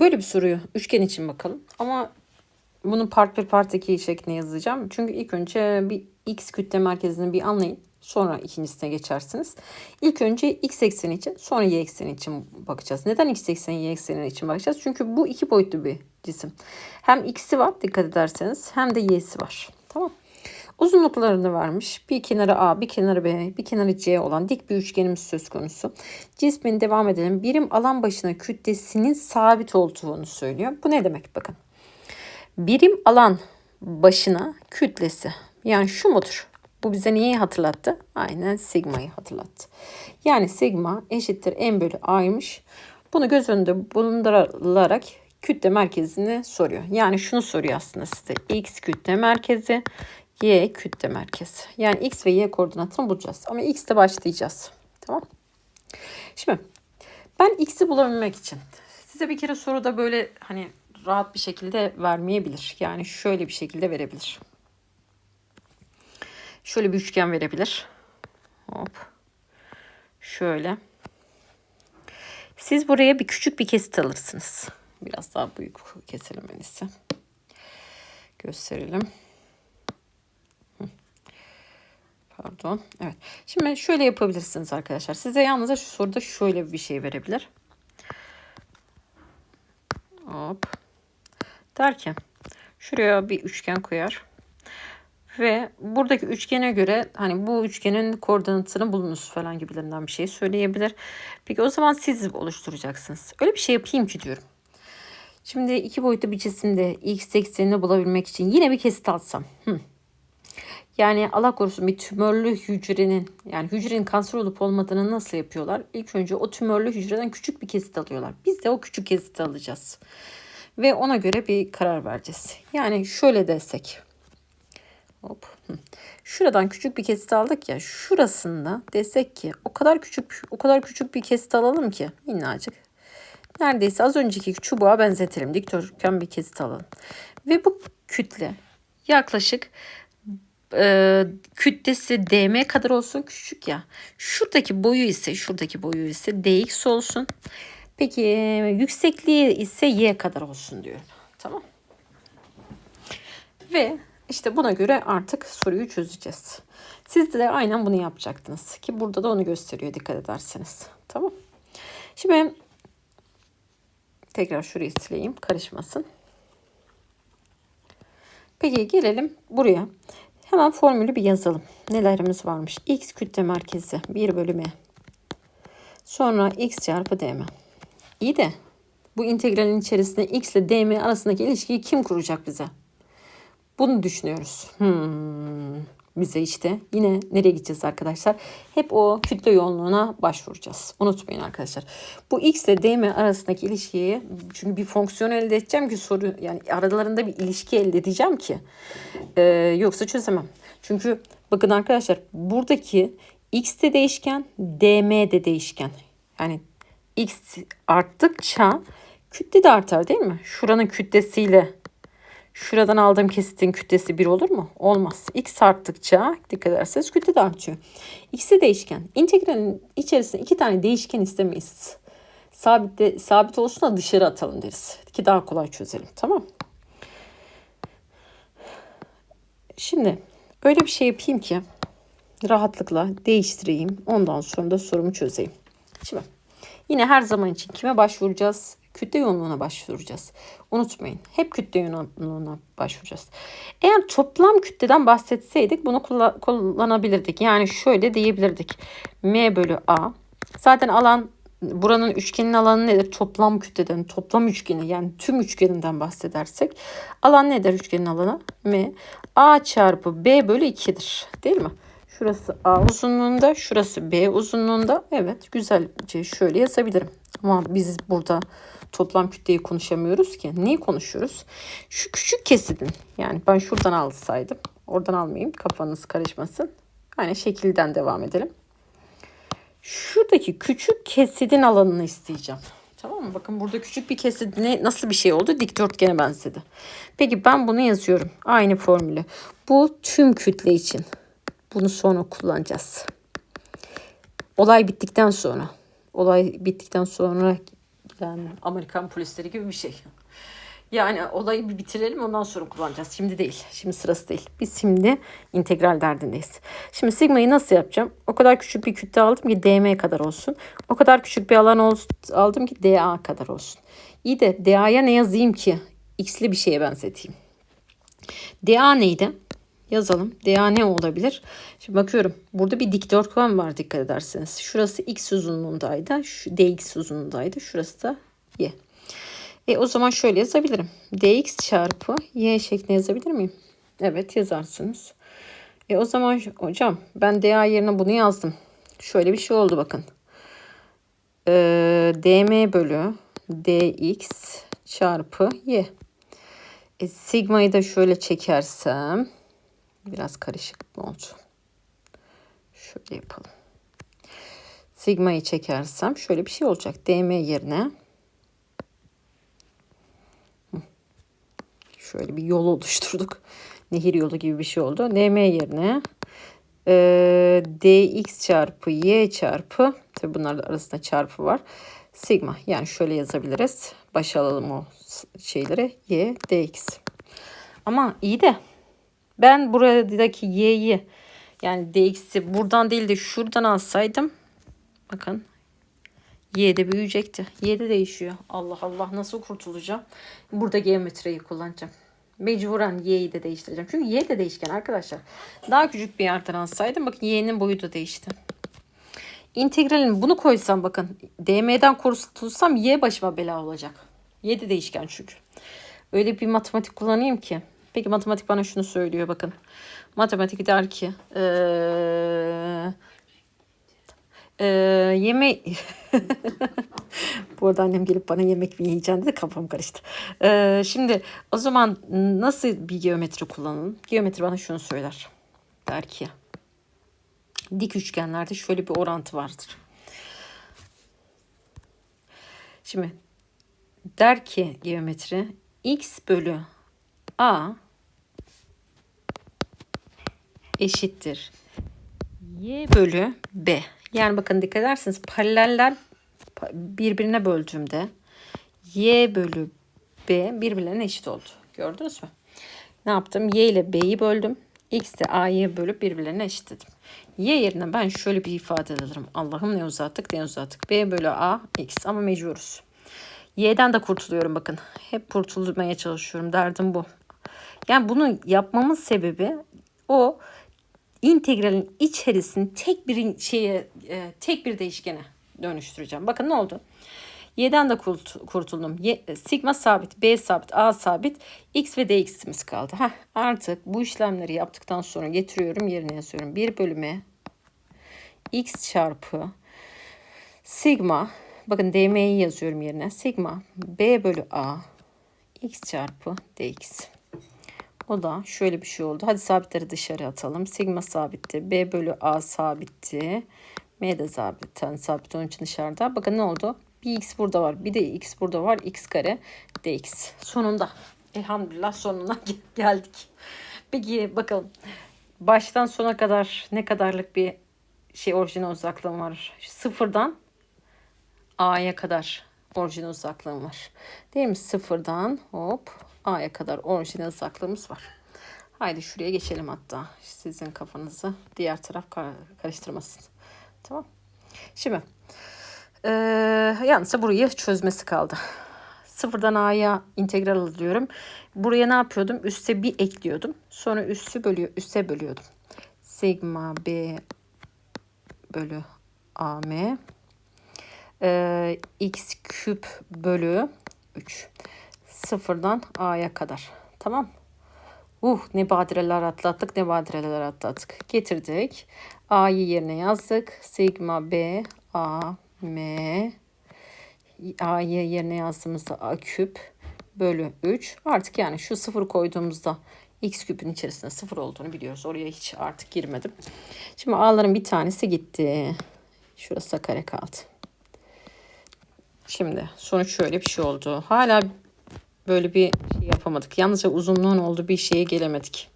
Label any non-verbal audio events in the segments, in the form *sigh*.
böyle bir soruyu üçgen için bakalım. Ama bunu part 1 part 2 şeklinde yazacağım. Çünkü ilk önce bir x kütle merkezini bir anlayın. Sonra ikincisine geçersiniz. İlk önce x ekseni için sonra y ekseni için bakacağız. Neden x ekseni y ekseni için bakacağız? Çünkü bu iki boyutlu bir cisim. Hem x'i var dikkat ederseniz hem de y'si var. Tamam Uzunluklarını vermiş. Bir kenarı A, bir kenarı B, bir kenarı C olan dik bir üçgenimiz söz konusu. Cismin devam edelim. Birim alan başına kütlesinin sabit olduğunu söylüyor. Bu ne demek bakın. Birim alan başına kütlesi. Yani şu mudur? Bu bize neyi hatırlattı? Aynen sigmayı hatırlattı. Yani sigma eşittir m bölü a'ymış. Bunu göz önünde bulundurularak kütle merkezini soruyor. Yani şunu soruyor aslında size. X kütle merkezi, Y kütle merkezi. Yani X ve Y koordinatını bulacağız. Ama X'te başlayacağız. Tamam. Şimdi ben X'i bulabilmek için size bir kere soruda böyle hani rahat bir şekilde vermeyebilir. Yani şöyle bir şekilde verebilir. Şöyle bir üçgen verebilir. Hop. Şöyle. Siz buraya bir küçük bir kesit alırsınız. Biraz daha büyük keselim en iyisi. Gösterelim. Pardon. Evet. Şimdi şöyle yapabilirsiniz arkadaşlar. Size yalnızca şu soruda şöyle bir şey verebilir. Hop. Derken şuraya bir üçgen koyar. Ve buradaki üçgene göre hani bu üçgenin koordinatını bulunuz falan gibilerinden bir şey söyleyebilir. Peki o zaman siz oluşturacaksınız. Öyle bir şey yapayım ki diyorum. Şimdi iki boyutlu bir cisimde x eksenini bulabilmek için yine bir kesit alsam. Hı. Yani Allah korusun bir tümörlü hücrenin yani hücrenin kanser olup olmadığını nasıl yapıyorlar? İlk önce o tümörlü hücreden küçük bir kesit alıyorlar. Biz de o küçük kesiti alacağız. Ve ona göre bir karar vereceğiz. Yani şöyle desek. Hop. Şuradan küçük bir kesit aldık ya. Şurasında desek ki o kadar küçük o kadar küçük bir kesit alalım ki minnacık. Neredeyse az önceki çubuğa benzetelim. Dikdörtgen bir kesit alalım. Ve bu kütle yaklaşık e, kütlesi dm kadar olsun küçük ya. Şuradaki boyu ise şuradaki boyu ise dx olsun. Peki yüksekliği ise y kadar olsun diyorum. Tamam. Ve işte buna göre artık soruyu çözeceğiz. Siz de aynen bunu yapacaktınız. Ki burada da onu gösteriyor dikkat ederseniz. Tamam. Şimdi tekrar şurayı sileyim karışmasın. Peki gelelim buraya. Hemen formülü bir yazalım. Nelerimiz varmış? X kütle merkezi 1 bölü m. Sonra x çarpı dm. İyi de bu integralin içerisinde x ile dm arasındaki ilişkiyi kim kuracak bize? Bunu düşünüyoruz. Hmm, bize işte yine nereye gideceğiz arkadaşlar? Hep o kütle yoğunluğuna başvuracağız. Unutmayın arkadaşlar. Bu x ile dm arasındaki ilişkiyi çünkü bir fonksiyon elde edeceğim ki soru yani aralarında bir ilişki elde edeceğim ki e, yoksa çözemem. Çünkü bakın arkadaşlar buradaki x de değişken dm de değişken. Yani x arttıkça kütle de artar değil mi? Şuranın kütlesiyle Şuradan aldığım kesitin kütlesi 1 olur mu? Olmaz. X arttıkça dikkat ederseniz kütle de artıyor. X'i değişken. İntegralin içerisinde iki tane değişken istemeyiz. Sabit, de, sabit olsun da dışarı atalım deriz. Ki daha kolay çözelim. Tamam Şimdi öyle bir şey yapayım ki rahatlıkla değiştireyim. Ondan sonra da sorumu çözeyim. Şimdi yine her zaman için kime başvuracağız? Kütle yoğunluğuna başvuracağız. Unutmayın. Hep kütle yoğunluğuna başvuracağız. Eğer toplam kütleden bahsetseydik bunu kullanabilirdik. Yani şöyle diyebilirdik. M bölü A. Zaten alan buranın üçgenin alanı nedir? Toplam kütleden, toplam üçgeni yani tüm üçgeninden bahsedersek alan nedir üçgenin alanı? M. A çarpı B bölü 2'dir. Değil mi? Şurası A uzunluğunda, şurası B uzunluğunda. Evet güzelce şöyle yazabilirim. Ama biz burada toplam kütleyi konuşamıyoruz ki. Neyi konuşuyoruz? Şu küçük kesidin yani ben şuradan alsaydım oradan almayayım kafanız karışmasın. Yani şekilden devam edelim. Şuradaki küçük kesidin alanını isteyeceğim. Tamam mı? Bakın burada küçük bir kesit ne, nasıl bir şey oldu? Dikdörtgene benzedi. Peki ben bunu yazıyorum. Aynı formülü. Bu tüm kütle için. Bunu sonra kullanacağız. Olay bittikten sonra. Olay bittikten sonra Yani Amerikan polisleri gibi bir şey. Yani olayı bir bitirelim ondan sonra kullanacağız. Şimdi değil. Şimdi sırası değil. Biz şimdi integral derdindeyiz. Şimdi sigmayı nasıl yapacağım? O kadar küçük bir kütle aldım ki dm kadar olsun. O kadar küçük bir alan ol- aldım ki da kadar olsun. İyi de da'ya ne yazayım ki? X'li bir şeye benzeteyim. DA neydi? Yazalım. DA ne olabilir? Şimdi bakıyorum. Burada bir dikdörtgen var dikkat ederseniz. Şurası x uzunluğundaydı. Şu dx uzunluğundaydı. Şurası da y. E o zaman şöyle yazabilirim. dx çarpı y şeklinde yazabilir miyim? Evet yazarsınız. E o zaman hocam ben dA yerine bunu yazdım. Şöyle bir şey oldu bakın. Ee, dm bölü dx çarpı y. E, sigmayı da şöyle çekersem biraz karışık oldu? Şöyle yapalım. Sigmayı çekersem şöyle bir şey olacak. dm yerine şöyle bir yol oluşturduk. *laughs* Nehir yolu gibi bir şey oldu. dm yerine e, dx çarpı y çarpı tabi bunların arasında çarpı var. Sigma yani şöyle yazabiliriz. Başa alalım o şeyleri. Y dx. Ama iyi de ben buradaki y'yi yani dx'i buradan değil de şuradan alsaydım bakın y de büyüyecekti. Y de değişiyor. Allah Allah nasıl kurtulacağım? Burada geometriyi kullanacağım. Mecburen y'yi de değiştireceğim. Çünkü y de değişken arkadaşlar. Daha küçük bir yerden alsaydım bakın y'nin boyu da değişti. İntegralini bunu koysam bakın dm'den kurtulsam y başıma bela olacak. Y de değişken çünkü. Öyle bir matematik kullanayım ki. Peki matematik bana şunu söylüyor bakın. Matematik der ki ee, ee, yeme *laughs* Bu arada annem gelip bana yemek mi yiyeceksin dedi kafam karıştı. Ee, şimdi o zaman nasıl bir geometri kullanalım? Geometri bana şunu söyler. Der ki dik üçgenlerde şöyle bir orantı vardır. Şimdi der ki geometri x bölü a eşittir y bölü b. Yani bakın dikkat ederseniz paraleller birbirine böldüğümde y bölü b birbirlerine eşit oldu. Gördünüz mü? Ne yaptım? y ile b'yi böldüm. x de a'yı bölüp birbirlerine eşitledim. Y yerine ben şöyle bir ifade alırım. Allah'ım ne uzattık ne uzattık. B bölü A X ama mecburuz. Y'den de kurtuluyorum bakın. Hep kurtulmaya çalışıyorum. Derdim bu. Yani bunu yapmamın sebebi o integralin içerisini tek bir şeye e, tek bir değişkene dönüştüreceğim. Bakın ne oldu? Y'den de kurtuldum. Y, sigma sabit, B sabit, A sabit, X ve DX'imiz kaldı. Heh, artık bu işlemleri yaptıktan sonra getiriyorum yerine yazıyorum. 1 bölüme X çarpı sigma bakın DM'yi yazıyorum yerine. Sigma B bölü A X çarpı DX. O da şöyle bir şey oldu. Hadi sabitleri dışarı atalım. Sigma sabitti. B bölü A sabitti. M de sabit. Yani sabit onun için dışarıda. Bakın ne oldu? Bir x burada var. Bir de x burada var. x kare dx. Sonunda. Elhamdülillah sonuna *laughs* geldik. Peki bakalım. Baştan sona kadar ne kadarlık bir şey orijinal uzaklığım var. Sıfırdan A'ya kadar orijinal uzaklığım var. Değil mi? Sıfırdan hop A'ya kadar orijinal uzaklığımız var. Haydi şuraya geçelim hatta. Sizin kafanızı diğer taraf karıştırmasın. Tamam. Şimdi ee, yalnızca burayı çözmesi kaldı. Sıfırdan A'ya integral alıyorum. Buraya ne yapıyordum? Üste bir ekliyordum. Sonra üssü bölüyor, üste bölüyordum. Sigma B bölü AM ee, x küp bölü 3 sıfırdan a'ya kadar tamam uh ne badireler atlattık ne badireler atlattık getirdik a'yı yerine yazdık sigma b a m a'yı yerine yazdığımızda a küp bölü 3 artık yani şu sıfır koyduğumuzda x küpün içerisinde sıfır olduğunu biliyoruz. Oraya hiç artık girmedim. Şimdi a'ların bir tanesi gitti. Şurası da kare kaldı. Şimdi sonuç şöyle bir şey oldu. Hala böyle bir şey yapamadık. Yalnızca uzunluğun olduğu bir şeye gelemedik.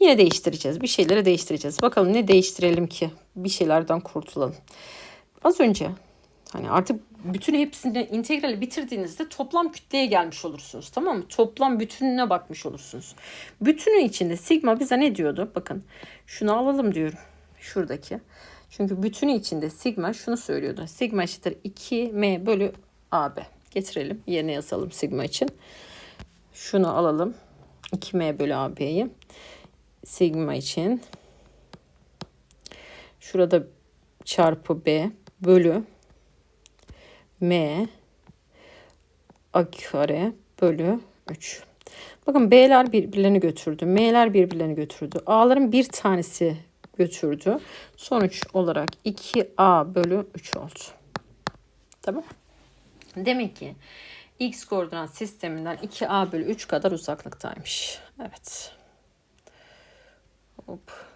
Yine değiştireceğiz. Bir şeyleri değiştireceğiz. Bakalım ne değiştirelim ki bir şeylerden kurtulalım. Az önce Hani artık bütün hepsini integrali bitirdiğinizde toplam kütleye gelmiş olursunuz. Tamam mı? Toplam bütününe bakmış olursunuz. Bütünü içinde sigma bize ne diyordu? Bakın şunu alalım diyorum. Şuradaki. Çünkü bütünü içinde sigma şunu söylüyordu. Sigma eşittir 2m bölü ab. Getirelim. Yerine yazalım sigma için. Şunu alalım. 2m bölü ab'yi. Sigma için. Şurada çarpı b bölü m a kare bölü 3. Bakın b'ler birbirlerini götürdü. m'ler birbirlerini götürdü. a'ların bir tanesi götürdü. Sonuç olarak 2a bölü 3 oldu. Tamam. Demek ki x koordinat sisteminden 2a bölü 3 kadar uzaklıktaymış. Evet. Hop.